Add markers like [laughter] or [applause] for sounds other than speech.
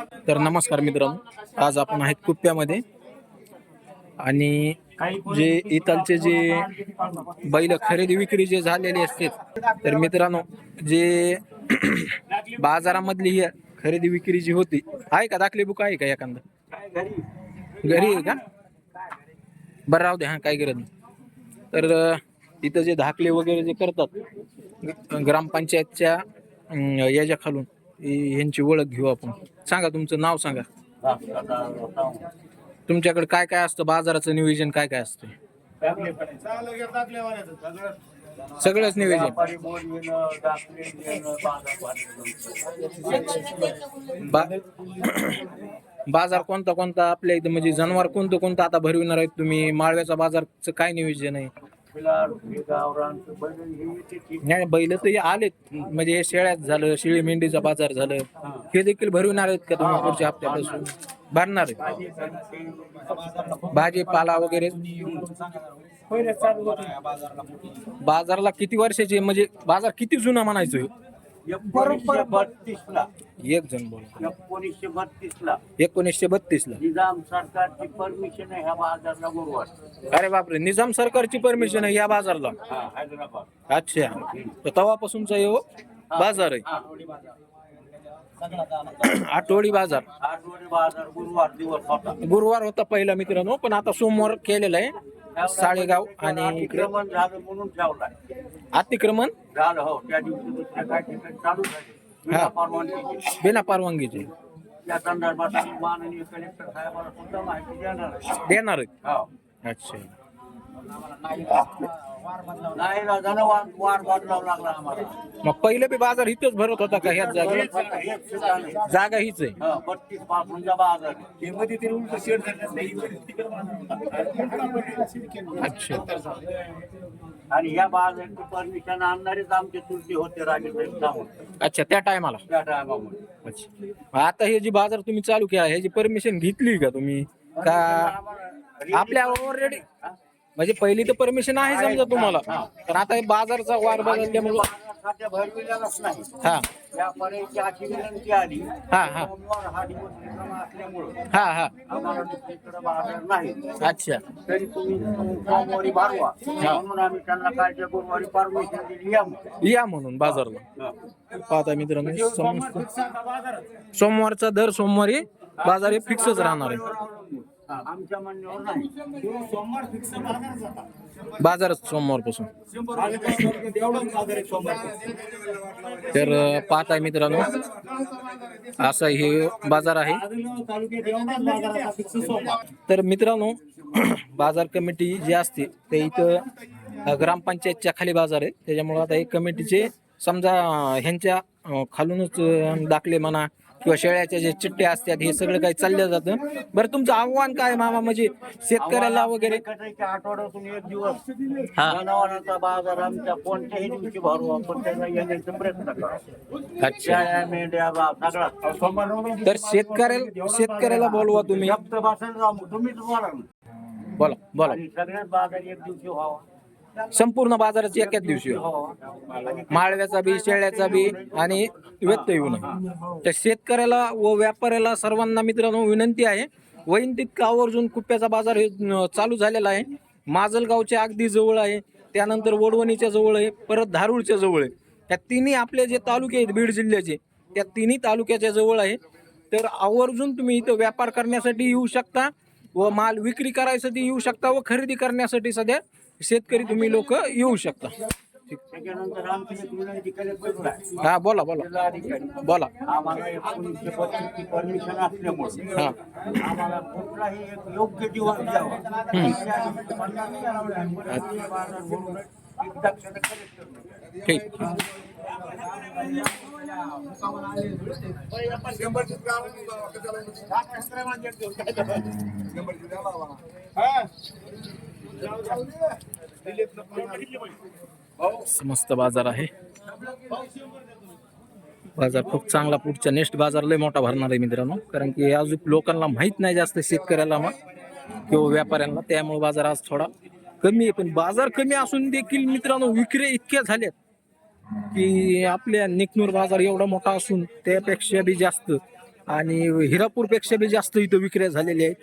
तर नमस्कार मित्रांनो. आज आपण आहेत कुप्प्यामध्ये. आणि जे इथलचे जे बैल खरेदी विक्री जे झालेले असते तर मित्रांनो जे [clears throat] बाजारामधली ही खरेदी विक्री जी होती आहे का? दाखली बुक आहे का एखादं? घरी आहे का? बरं राहू दे हा काय गरज नाही. तर इथं जे धाकले वगैरे जे करतात ग्रामपंचायतच्या याच्या खालून यांची ह्यांची ओळख घेऊ आपण. सांगा तुमचं नाव सांगा. तुमच्याकडे काय काय असतं? बाजाराचं नियोजन काय काय असतं? सगळंच नियोजन. बा [coughs] बाजार कोणता कोणता? आपल्या इथं म्हणजे जनावर कोणतं कोणतं आता भरविणार आहेत तुम्ही? माळव्याचा बाजारचं काय नियोजन आहे? नाही बैल तर हे आलेत. म्हणजे हे शेळ्यात झालं शेळी मेंढीचा बाजार झालं. हे. देखील भरविणार आहेत का तुम्ही पुढच्या हप्त्यापासून? भरणार आहेत. भाजीपाला वगैरे? बाजारला किती वर्षाचे म्हणजे बाजार किती जुना म्हणायचो? एकोणीसशे बत्तीस ला एक जण बोल. एकोणीसशे बत्तीस ला एकोणीसशे बत्तीस ला निजाम सरकारची परमिशन आहे ह्या बाजारला गुरुवार अरे बापरे निजाम सरकारची परमिशन आहे या बाजारला? हा हैदराबाद. अच्छा. तर तेव्हापासूनचा हे बाजार आहे. आठवडी बाजार. आठवडे बाजार. गुरुवार दिवस होता. गुरुवार होता पहिला मित्रांनो पण आता सोमवार केलेला आहे. साळेगाव आणि इकडे. अतिक्रमण झालं म्हणून ठेवलाय. अतिक्रमण? झालं हो त्या दिवशी दुसऱ्या काही ठिकाणी चालू झाले हा. विना परवानगीची. बिना परवानगीचे त्या संदर्भात आम्ही माननीय कलेक्टर साहेबांना सुद्धा माहिती देणार आहे. देणार आहेत हो. अच्छा नाही ना झालं वार वार बदलावं लागला आम्हाला मग पहिले बी बाजार इथंच भरत होता का ह्याच जागे एक सुद्धा नाही. जागा हीच आहे हा, बत्तीस पासूनचा बाजार आहे. अच्छा आणि या बाजाराची परमिशन आणणारेच आमचे चुलते होते राजेसाहेब सावंत अच्छा त्या टायमाला? त्या टायमामध्ये. अच्छा. आता हे जी बाजार तुम्ही चालू केला ह्याची परमिशन घेतली का तुम्ही? का आपल्या ऑलरेडी म्हणजे पहिली तर परमिशन आहे समजा तुम्हाला. पण आता हे बाजारचा वार बदलल्यामुळे सध्या भरविलेलाच नाही. हा. व्यापाऱ्याची अशी विनंती आली. हा हा. सोमवार हा दिवस रिकामा असल्यामुळं हा हा. आम्हाला दुसरीकडे बाजार नाही. अच्छा. तरी तुम्ही सोमवारी भरवा म्हणून आम्ही त्यांना कालच्या गुरुवारी परमिशन दिली या म्हणून. या म्हणून बाजारला. पाहता मित्रांनो समजतं सोमवारचा दर सोमवारी बाजार हे फिक्सच राहणार आहे. आमच्या म्हणण्यावर नाही बाजारच सोमवारपासून. तर अं, पाहताय मित्रांनो असा हे बाजार आहे. तर मित्रांनो [clears throat] बाजार कमिटी जी असते ते इथं ग्रामपंचायतच्या खाली बाजार आहे. त्याच्यामुळे आता हे कमिटीचे समजा ह्यांच्या खालूनच दाखले म्हणा किंवा शेळ्याच्या जे चिठ्ठे असतात हे सगळं काही चाललं जातं. बरं तुमचं आव्हान काय मामा? म्हणजे शेतकऱ्याला वगैरे आठवड्यातून एक दिवस हा. जनावरांचा बाजार आमच्या कोणत्याही दिवशी भरू आपण त्याला येण्याचा प्रयत्न करा. अच्छा. शेळ्या मेंढ्या बा सगळा. तर शेतकऱ्याला शेतकऱ्याला बोलवा तुम्ही. तुम्हीच बोला ना. बोला बोला. आणि सगळ्याच बाजार एक दिवशी व्हावा. संपूर्ण बाजाराची एकाच दिवशी माळव्याचा बी शेळ्याचा बी आणि व्यत्यय येऊ नये. तर शेतकऱ्याला व व्यापाऱ्याला सर्वांना मित्रांनो विनंती आहे वैन तितका आवर्जून कुप्प्याचा बाजार हे चालू झालेला आहे. माजलगावच्या अगदी जवळ आहे त्यानंतर वडवणीच्या जवळ आहे परत धारूळच्या जवळ आहे. त्या तिन्ही आपले जे तालुके आहेत बीड जिल्ह्याचे त्या तिन्ही तालुक्याच्या जवळ आहे. तर आवर्जून तुम्ही इथं व्यापार करण्यासाठी येऊ शकता व माल विक्री करायसाठी येऊ शकता व खरेदी करण्यासाठी सध्या शेतकरी तुम्ही लोक येऊ शकता. त्याच्यानंतर आमची एक विनंती कलेक्टर आहे हा बोला बोला जिल्हाधिकारी बोला आम्हाला एकोणीसशे पस्तीसची परमिशन असल्यामुळे हा आम्हाला कुठलाही एक योग्य दिवस द्यावा त्या दिवशी पन्नास टक्के बाजार भरून एक दक्षता कलेक्टर नाही. ठीक मस्त बाजार आहे. बाजार खूप चांगला पुढच्या नेक्स्ट बाजार लय मोठा भरणार आहे मित्रांनो. कारण की अजून लोकांना माहीत नाही जास्त शेतकऱ्याला मग किंवा व्यापाऱ्यांना. त्यामुळे बाजार आज थोडा कमी आहे. पण बाजार कमी असून देखील मित्रांनो विक्रे इतक्या झाल्यात की आपल्या निकनूर बाजार एवढा मोठा असून त्यापेक्षा बी जास्त. आणि हिरापूरपेक्षा बी जास्त इथं विक्रे झालेली आहेत.